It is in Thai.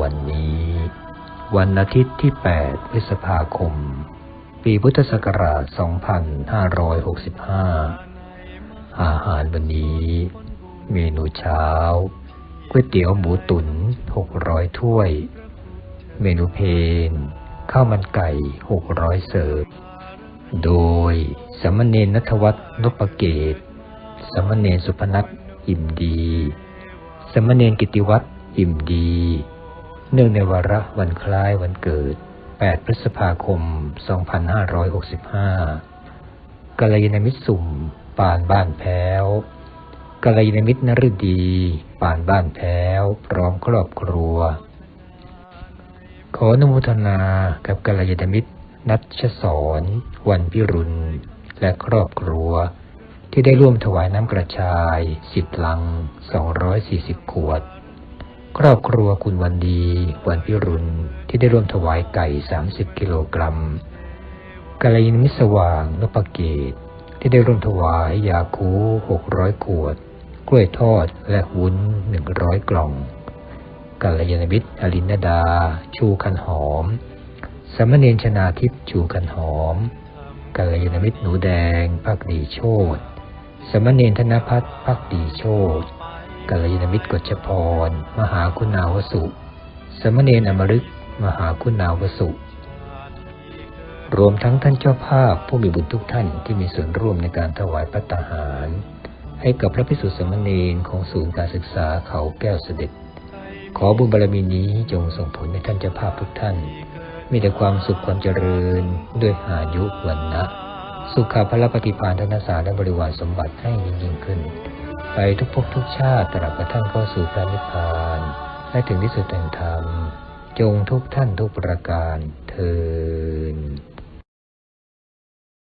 วันนี้ วันอาทิตย์ที่ 8 พฤษภาคม ปีพุทธศักราช 2565 อาหารวันนี้ เมนูเช้าก๋วยเตี๋ยวหมูตุ๋น 600 ถ้วย เมนูเพนข้าวมันไก่ 600 เสิร์ฟ โดยสามเณรนัทวัฒน์นพเกตสามเณรสุพนัทอิ่มดีสามเณรกิติวัฒน์อิ่มดี เนื่องในวาระวันคล้ายวันเกิด 8 พฤษภาคม 2565กัลยาณมิตรสุ่ม ปานบ้านแพ้วกัลยาณมิตรนฤดี ปานบ้านแพ้ว พร้อมครอบครัว ขออนุโมทนากับกัลยาณมิตร นัชสอนวันพิรุณ และครอบครัว ที่ได้ร่วมถวายน้ำกระชาย สิบลัง 240 ขวด ครอบครัวคุณวันดีวันพิรุณที่ได้ร่วมถวายไก่ 30 กิโลกรัมกัลยาณมิสว่างนพเกตที่ได้ร่วมถวายยาคู600 ขวด กล้วยทอดและวุ้น 100 กล่องกัลยาณมิตรอลินดา ชูคันหอม สมเณรชนาทิพย์ชูกันหอมกัลยาณมิตรหนูแดง พักดีโชตสมเณรธนพัฒน์พักดีโชต กัลยาณมิตรกฎชพร มหาคุณาวสุสามเณรอมฤกมหาคุณาวสุ รวมทั้งท่านเจ้าภาพผู้มีบุญทุกท่านที่มีส่วนร่วมในการถวายพัตตาหาร ให้กับพระภิกษุสามเณรของศูนย์การศึกษาเขาแก้วเสด็จ ขอบุญบารมีนี้จงส่งผลให้ท่านเจ้าภาพทุกท่าน มีแต่ความสุขความเจริญด้วยอายุวันนะสุขภาพระปฏิภาณธนสารและบริวารสมบัติให้ยิ่งยิ่งขึ้น ไปทุกภพทุกชาติตราบกระทั่งเข้าสู่พระนิพพานและถึงที่สุดแห่งธรรม จงทุกท่านทุกประการเทิน